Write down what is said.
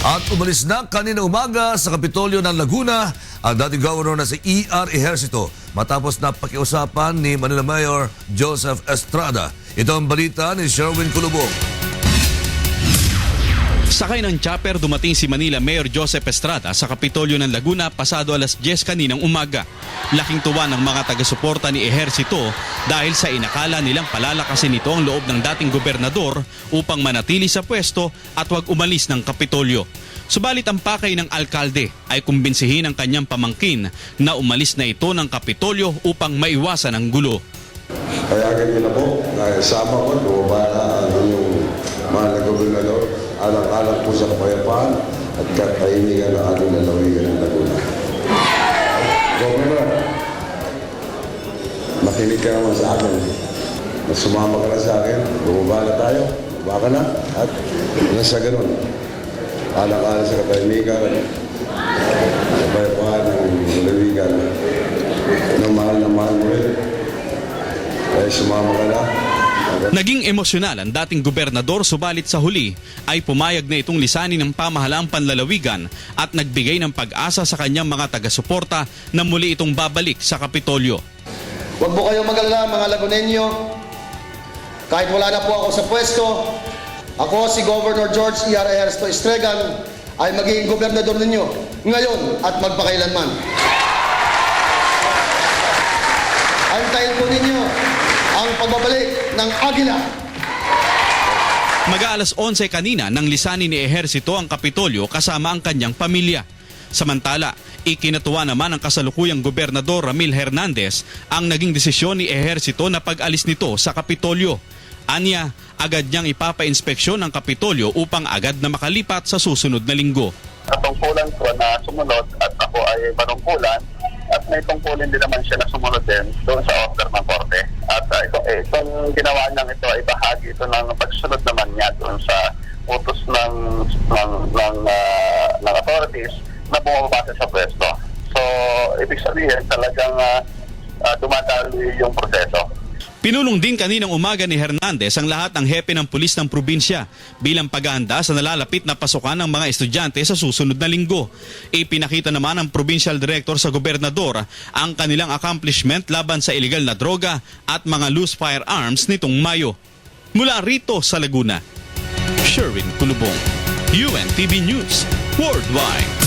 At umalis na kanina umaga sa Kapitolyo ng Laguna ang dating governor na si E.R. Ejercito matapos na pakiusapan ni Manila Mayor Joseph Estrada. Ito ang balita ni Sherwin Kulubong. Sakay ng chopper dumating si Manila Mayor Joseph Estrada sa Kapitolyo ng Laguna pasado alas 10 kaninang umaga. Laking tuwa ng mga taga-suporta ni Ejercito dahil sa inakala nilang palalakasin nito ang loob ng dating gobernador upang manatili sa pwesto at wag umalis ng Kapitolyo. Subalit ang pakay ng alkalde ay kumbinsihin ang kanyang pamangkin na umalis na ito ng Kapitolyo upang maiwasan ang gulo. Kaya ganyan na po, nasama ko, bumaba na ang inyong mahal na gobernador, alang-alang po sa kapayapaan at katahimikan ng ating lalawigan ng Laguna. Governor, makinig ka naman sa akin. Na sumama ka na sa akin, bumaba na tayo, bumaba ka na, at na sa ganun. Alang-alang sa katahimikan at kapayapaan ng lalawigan. Nang mahal na mahal mo rin, kaya sumama ka na. Naging emosyonal ang dating gobernador subalit sa huli ay pumayag na itong lisanin ng pamahalaang panlalawigan at nagbigay ng pag-asa sa kanyang mga taga-suporta na muli itong babalik sa Kapitolyo. Huwag po kayong magalala mga Lagunenyo. Kahit wala na po ako sa pwesto, ako si Governor George E. R. Ejercito Estregan ay magiging gobernador ninyo ngayon at magpakailanman. Antayin po ninyo ang pagbabalik ng Agila. Mag-aalas 11 kanina nang lisanin ni Ejercito ang Kapitolyo kasama ang kanyang pamilya. Samantala, ikinatuwa naman ng kasalukuyang gobernador Ramil Hernandez ang naging desisyon ni Ejercito na pag-alis nito sa Kapitolyo. Anya, agad niyang ipapa-inspeksyon ang Kapitolyo upang agad na makalipat sa susunod na linggo. katungkulan ko na sumunod at ako ay panungkulan at may tungkulin din naman siya na sumunod din doon sa order ng korte. At uh, eh, itong ginawa niyang ito ay bahagi ito ng pagsunod naman niya doon sa utos ng ng ng, ah, ng authorities na bumabasa sa pwesto. So, ibig sabihin talagang uh, dumadali yung proseso. Pinulong din kaninang umaga ni Hernandez ang lahat ng hepe ng pulis ng probinsya bilang paghahanda sa nalalapit na pasukan ng mga estudyante sa susunod na linggo. Ipinakita naman ng provincial director sa gobernador ang kanilang accomplishment laban sa illegal na droga at mga loose firearms nitong Mayo. Mula rito sa Laguna, Sherwin Kulubong, UNTV News, Worldwide.